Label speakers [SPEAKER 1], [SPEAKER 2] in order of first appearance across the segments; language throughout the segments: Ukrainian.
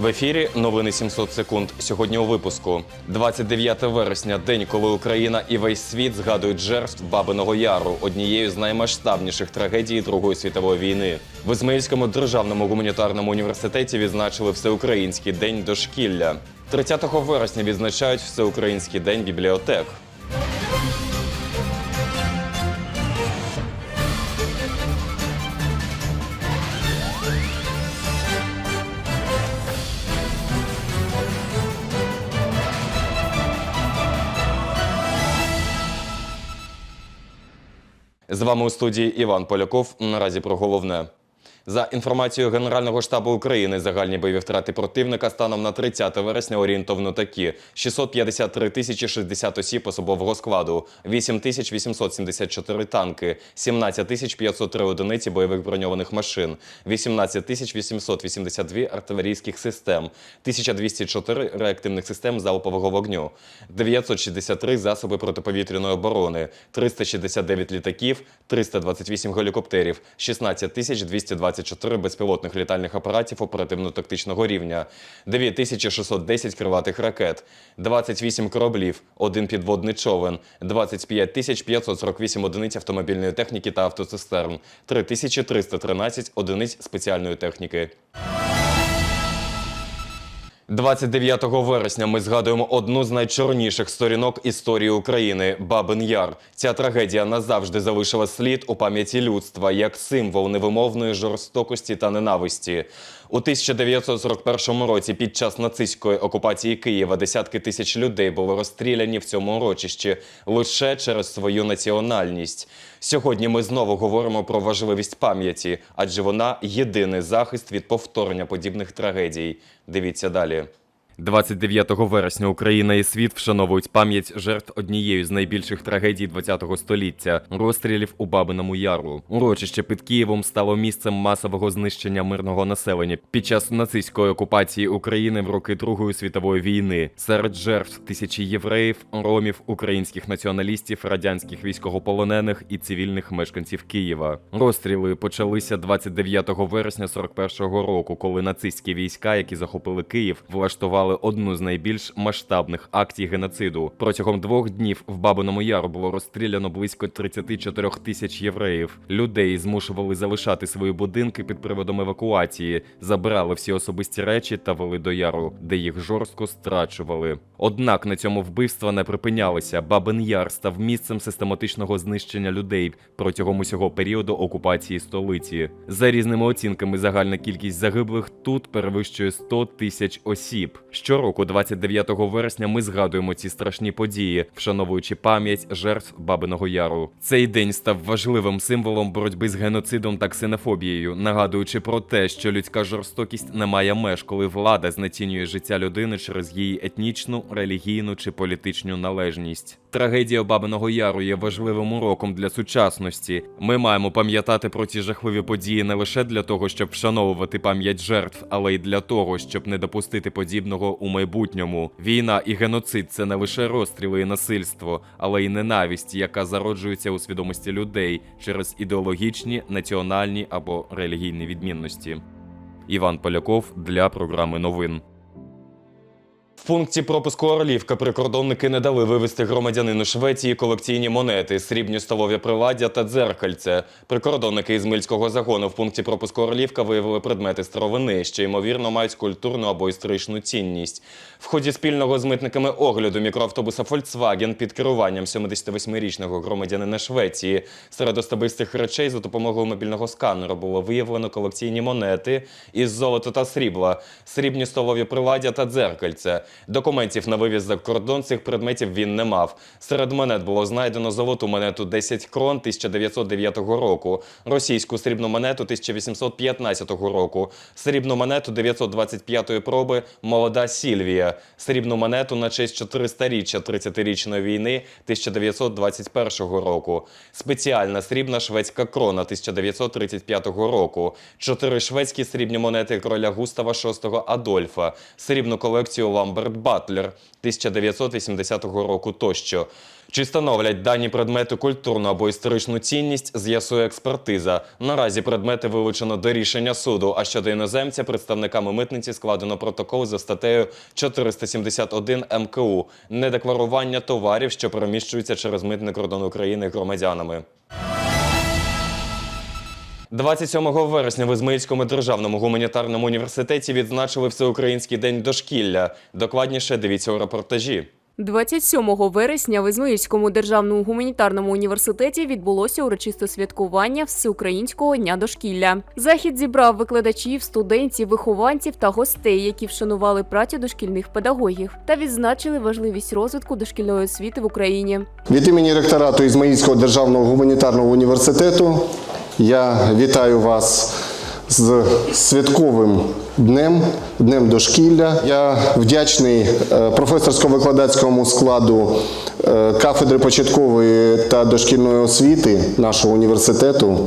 [SPEAKER 1] В ефірі новини 700 секунд. Сьогодні у випуску 29 вересня, день, коли Україна і весь світ згадують жертв Бабиного Яру, однією з наймасштабніших трагедій Другої світової війни. В Ізмаїльському державному гуманітарному університеті відзначили Всеукраїнський день дошкілля. 30 вересня відзначають Всеукраїнський день бібліотек. З вами у студії Іван Поляков. Наразі про головне. За інформацією Генерального штабу України, загальні бойові втрати противника станом на 30 вересня орієнтовно такі: 653 тисячі 60 осіб особового складу, 8 тисяч 874 танки, 17 тисяч 503 одиниці бойових броньованих машин, 18 тисяч 882 артилерійських систем, 1204 реактивних систем залпового вогню, 963 засоби протиповітряної оборони, 369 літаків, 328 гелікоптерів, 16 тисяч 224 безпілотних літальних апаратів оперативно-тактичного рівня, 9610 криватих ракет, 28 кораблів, один підводний човен, 25 тисяч 548 одиниць автомобільної техніки та автоцистерн, 3313 одиниць спеціальної техніки. 29 вересня ми згадуємо одну з найчорніших сторінок історії України Бабин Яр. Ця трагедія назавжди залишила слід у пам'яті людства як символ невимовної жорстокості та ненависті. У 1941 році під час нацистської окупації Києва десятки тисяч людей були розстріляні в цьому урочищі лише через свою національність. Сьогодні ми знову говоримо про важливість пам'яті, адже вона єдиний захист від повторення подібних трагедій. Дивіться далі. 29 вересня Україна і світ вшановують пам'ять жертв однієї з найбільших трагедій ХХ століття розстрілів у Бабиному Яру. Урочище під Києвом стало місцем масового знищення мирного населення під час нацистської окупації України в роки Другої світової війни. Серед жертв тисячі євреїв, ромів, українських націоналістів, радянських військовополонених і цивільних мешканців Києва. Розстріли почалися 29 вересня 41-го року, коли нацистські війська, які захопили Київ, влаштували одну з найбільш масштабних акцій геноциду. Протягом двох днів в Бабиному Яру було розстріляно близько 34 тисяч євреїв. Людей змушували залишати свої будинки під приводом евакуації, забирали всі особисті речі та вели до яру, де їх жорстко страчували. Однак на цьому вбивства не припинялися. Бабин Яр став місцем систематичного знищення людей протягом усього періоду окупації столиці. За різними оцінками, загальна кількість загиблих тут перевищує 100 тисяч осіб. Щороку, 29 вересня, ми згадуємо ці страшні події, вшановуючи пам'ять жертв Бабиного Яру. Цей день став важливим символом боротьби з геноцидом та ксенофобією, нагадуючи про те, що людська жорстокість не має меж, коли влада знецінює життя людини через її етнічну, релігійну чи політичну належність. Трагедія Бабиного Яру є важливим уроком для сучасності. Ми маємо пам'ятати про ці жахливі події не лише для того, щоб вшановувати пам'ять жертв, але й для того, щоб не допустити подібного у майбутньому. Війна і геноцид це не лише розстріли і насильство, але й ненависть, яка зароджується у свідомості людей через ідеологічні, національні або релігійні відмінності. Іван Поляков для програми новин. В пункті пропуску Орлівка прикордонники не дали вивезти громадянину Швеції колекційні монети, срібні столові приладдя та дзеркальце. Прикордонники із Мильського загону в пункті пропуску Орлівка виявили предмети старовини, що ймовірно мають культурну або історичну цінність. В ході спільного з митниками огляду мікроавтобуса Volkswagen під керуванням 78-річного громадянина Швеції серед особистих речей за допомогою мобільного сканера було виявлено колекційні монети із золота та срібла, срібні столові приладдя та дзеркальце. Документів на вивіз за кордон цих предметів він не мав. Серед монет було знайдено золоту монету 10 крон 1909 року, російську срібну монету 1815 року, срібну монету 925-ї проби Молода Сільвія, срібну монету на честь 400-річчя 30-річної війни 1921 року, спеціальна срібна шведська крона 1935 року, чотири шведські срібні монети короля Густава VI Адольфа, срібну колекцію ламбер Роберт Батлер 1980 року тощо. Чи становлять дані предмети культурну або історичну цінність, з'ясує експертиза. Наразі предмети вилучено до рішення суду. А щодо іноземця, представниками митниці складено протокол за статтею 471 МКУ недекларування товарів, що переміщуються через митний кордон України громадянами. 27 вересня в Ізмаїльському державному гуманітарному університеті відзначили Всеукраїнський день дошкілля. Докладніше дивіться у репортажі.
[SPEAKER 2] 27 вересня в Ізмаїльському державному гуманітарному університеті відбулося урочисте святкування Всеукраїнського дня дошкілля. Захід зібрав викладачів, студентів, вихованців та гостей, які вшанували працю дошкільних педагогів та відзначили важливість розвитку дошкільної освіти в Україні.
[SPEAKER 3] Від імені ректорату Ізмаїльського державного гуманітарного університету я вітаю вас з святковим днем, днем дошкілля. Я вдячний е, професорсько-викладацькому складу е, кафедри початкової та дошкільної освіти нашого університету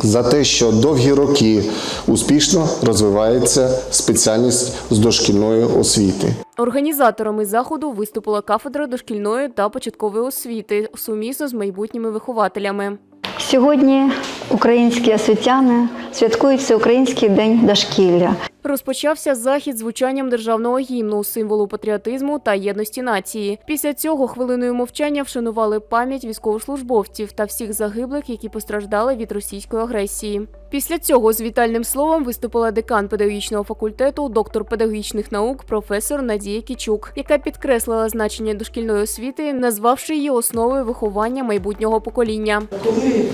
[SPEAKER 3] за те, що довгі роки успішно розвивається спеціальність з дошкільної освіти.
[SPEAKER 2] Організаторами заходу виступила кафедра дошкільної та початкової освіти сумісно з майбутніми вихователями.
[SPEAKER 4] Сьогодні українські освітяни святкують Всеукраїнський день дошкілля.
[SPEAKER 2] Розпочався захід звучанням державного гімну, символу патріотизму та єдності нації. Після цього хвилиною мовчання вшанували пам'ять військовослужбовців та всіх загиблих, які постраждали від російської агресії. Після цього з вітальним словом виступила декан педагогічного факультету, доктор педагогічних наук, професор Надія Кічук, яка підкреслила значення дошкільної освіти, назвавши її основою виховання майбутнього покоління.
[SPEAKER 5] Коли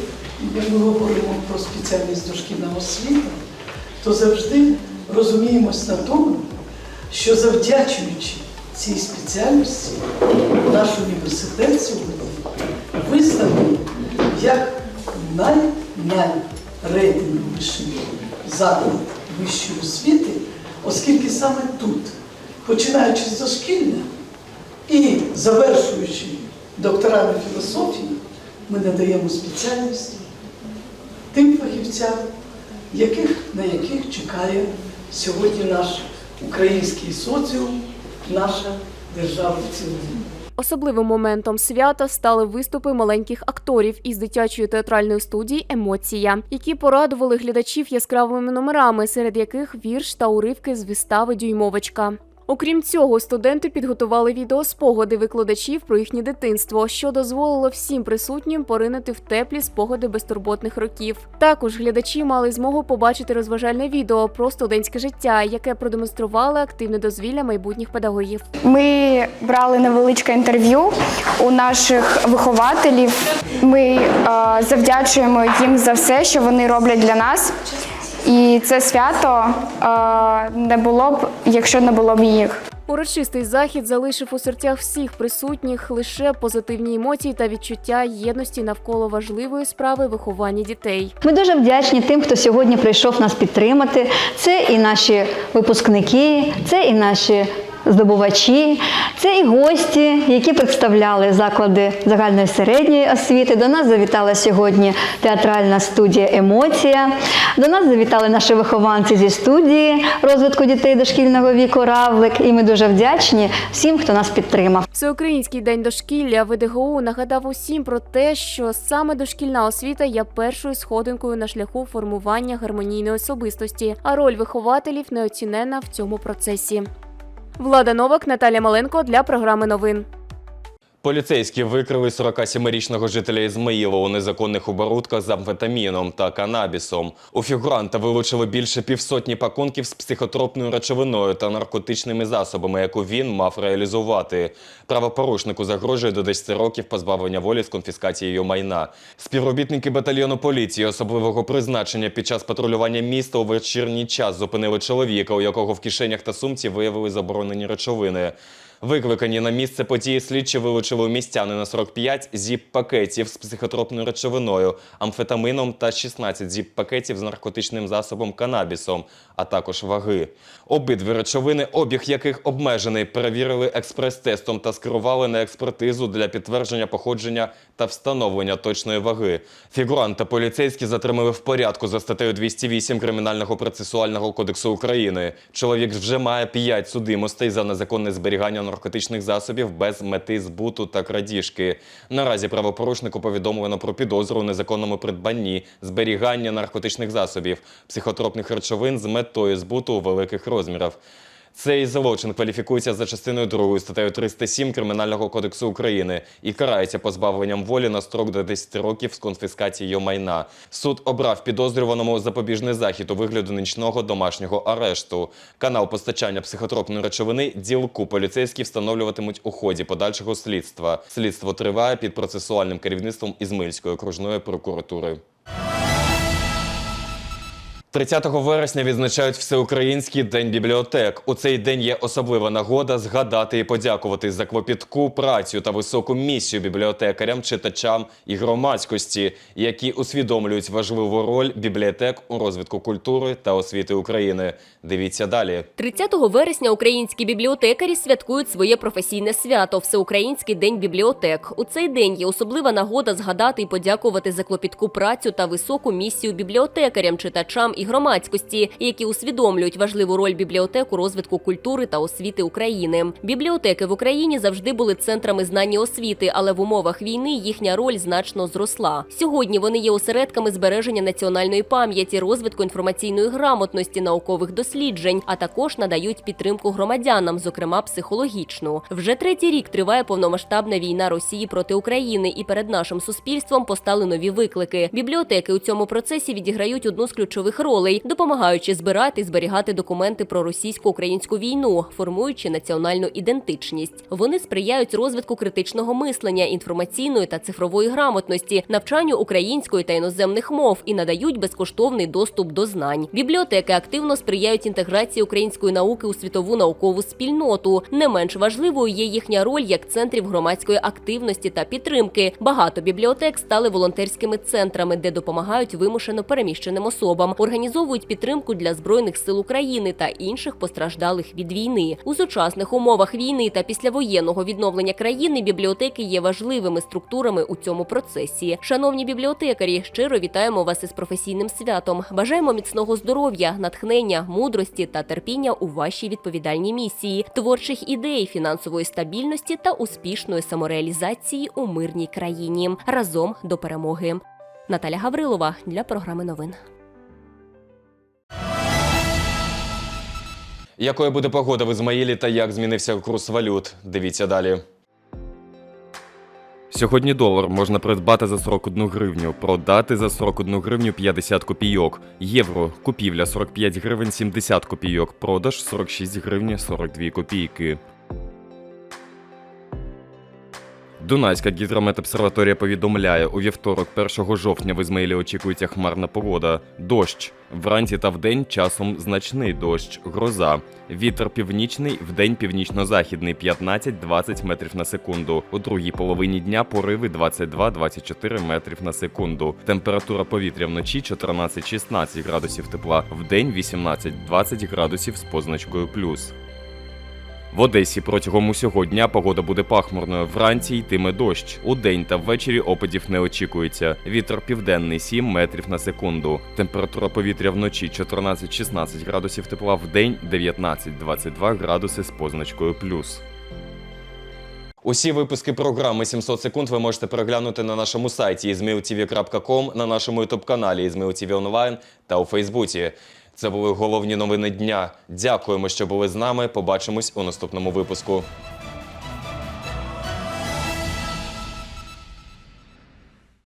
[SPEAKER 5] ми говоримо про спеціальність дошкільна освіта, то завжди розуміємось на тому, що завдячуючи цій спеціальності, наш університет сьогодні визнаний як най-найрейтинговіший заклад вищої освіти, оскільки саме тут, починаючи з дошкілля і завершуючи докторами філософії, ми надаємо спеціальності тим фахівцям, яких, на яких чекає сьогодні наш український соціум, наша держава в цілому.
[SPEAKER 2] Особливим моментом свята стали виступи маленьких акторів із дитячої театральної студії Емоція, які порадували глядачів яскравими номерами, серед яких вірш та уривки з вистави Дюймовочка. Окрім цього, студенти підготували відеоспогади викладачів про їхнє дитинство, що дозволило всім присутнім поринути в теплі спогади безтурботних років. Також глядачі мали змогу побачити розважальне відео про студентське життя, яке продемонструвало активне дозвілля майбутніх педагогів.
[SPEAKER 6] Ми брали невеличке інтерв'ю у наших вихователів. Ми е, завдячуємо їм за все, що вони роблять для нас. І це свято е, не було б, якщо не було б їх.
[SPEAKER 2] Урочистий захід залишив у серцях всіх присутніх лише позитивні емоції та відчуття єдності навколо важливої справи виховання дітей.
[SPEAKER 4] Ми дуже вдячні тим, хто сьогодні прийшов нас підтримати. Це і наші випускники, це і наші здобувачі, це і гості, які представляли заклади загальної середньої освіти. До нас завітала сьогодні театральна студія Емоція. До нас завітали наші вихованці зі студії розвитку дітей дошкільного віку Равлик. І ми дуже вдячні всім, хто нас підтримав.
[SPEAKER 2] Всеукраїнський день дошкілля ВДГУ нагадав усім про те, що саме дошкільна освіта є першою сходинкою на шляху формування гармонійної особистості, а роль вихователів неоцінена в цьому процесі. Влада Новак, Наталя Маленко для програми новин.
[SPEAKER 1] Поліцейські викрили 47-річного жителя Ізмаїла у незаконних оборудках з амфетаміном та канабісом. У фігуранта вилучили більше півсотні пакунків з психотропною речовиною та наркотичними засобами, яку він мав реалізувати. Правопорушнику загрожує до 10 років позбавлення волі з конфіскацією майна. Співробітники батальйону поліції особливого призначення під час патрулювання міста у вечірній час зупинили чоловіка, у якого в кишенях та сумці виявили заборонені речовини. Викликані на місце події слідчі вилучили у містянина 45 зіп-пакетів з психотропною речовиною, амфетамином та 16 зіп-пакетів з наркотичним засобом канабісом, а також ваги. Обидві речовини, обіг яких обмежений, перевірили експрес-тестом та скерували на експертизу для підтвердження походження та встановлення точної ваги. Фігуранта поліцейські затримали в порядку за статтею 208 Кримінального процесуального кодексу України. Чоловік вже має 5 судимостей за незаконне зберігання наркотичних засобів без мети збуту та крадіжки. Наразі правопорушнику повідомлено про підозру у незаконному придбанні, зберігання наркотичних засобів, психотропних речовин з метою збуту у великих розмірах. Цей злочин кваліфікується за частиною 2 статтею 307 Кримінального кодексу України і карається позбавленням волі на строк до 10 років з конфіскацією майна. Суд обрав підозрюваному запобіжний захід у вигляду нічного домашнього арешту. Канал постачання психотропної речовини ділку поліцейські встановлюватимуть у ході подальшого слідства. Слідство триває під процесуальним керівництвом Ізмильської окружної прокуратури. 30 вересня відзначають Всеукраїнський день бібліотек. У цей день є особлива нагода згадати і подякувати за клопітку працю та високу місію бібліотекарям, читачам і громадськості, які усвідомлюють важливу роль бібліотек у розвитку культури та освіти України. Дивіться далі.
[SPEAKER 7] 30 вересня українські бібліотекарі святкують своє професійне свято Всеукраїнський день бібліотек. У цей день є особлива нагода згадати і подякувати за клопітку працю та високу місію бібліотекарям, читачам і громадськості, які усвідомлюють важливу роль бібліотек у розвитку культури та освіти України. Бібліотеки в Україні завжди були центрами знань і освіти, але в умовах війни їхня роль значно зросла. Сьогодні вони є осередками збереження національної пам'яті, розвитку інформаційної грамотності, наукових досліджень, а також надають підтримку громадянам, зокрема психологічну. Вже третій рік триває повномасштабна війна Росії проти України, і перед нашим суспільством постали нові виклики. Бібліотеки у цьому процесі відіграють одну з ключових ролей, допомагаючи збирати і зберігати документи про російсько-українську війну, формуючи національну ідентичність. Вони сприяють розвитку критичного мислення, інформаційної та цифрової грамотності, навчанню української та іноземних мов і надають безкоштовний доступ до знань. Бібліотеки активно сприяють інтеграції української науки у світову наукову спільноту. Не менш важливою є їхня роль як центрів громадської активності та підтримки. Багато бібліотек стали волонтерськими центрами, де допомагають вимушено переміщеним особам, організовують підтримку для збройних сил України та інших постраждалих від війни. У сучасних умовах війни та післявоєнного відновлення країни бібліотеки є важливими структурами у цьому процесі. Шановні бібліотекарі, щиро вітаємо вас із професійним святом. Бажаємо міцного здоров'я, натхнення, мудрості та терпіння у вашій відповідальній місії, творчих ідей, фінансової стабільності та успішної самореалізації у мирній країні. Разом до перемоги. Наталя Гаврилова для програми новин.
[SPEAKER 1] Якою буде погода в Ізмаїлі та як змінився курс валют? Дивіться далі. Сьогодні долар можна придбати за 41 гривню, продати за 41 гривню 50 копійок. Євро купівля 45 гривень 70 копійок, продаж 46 гривень 42 копійки. Дунайська гідрометобсерваторія повідомляє, у вівторок, 1 жовтня в Ізмаїлі очікується хмарна погода. Дощ. Вранці та вдень часом значний дощ, гроза. Вітер північний, вдень північно-західний 15-20 метрів на секунду. У другій половині дня пориви 22-24 метрів на секунду. Температура повітря вночі 14-16 градусів тепла, вдень 18-20 градусів з позначкою плюс. В Одесі протягом усього дня погода буде пахмурною. Вранці йтиме дощ. У день та ввечері опадів не очікується. Вітер південний 7 метрів на секунду. Температура повітря вночі 14-16 градусів тепла, в день 19-22 градуси з позначкою плюс. Усі випуски програми 700 секунд ви можете переглянути на нашому сайті izmailtv.com, на нашому ютуб-каналі izmailtv Online та у Фейсбуці. Це були головні новини дня. Дякуємо, що були з нами. Побачимось у наступному випуску.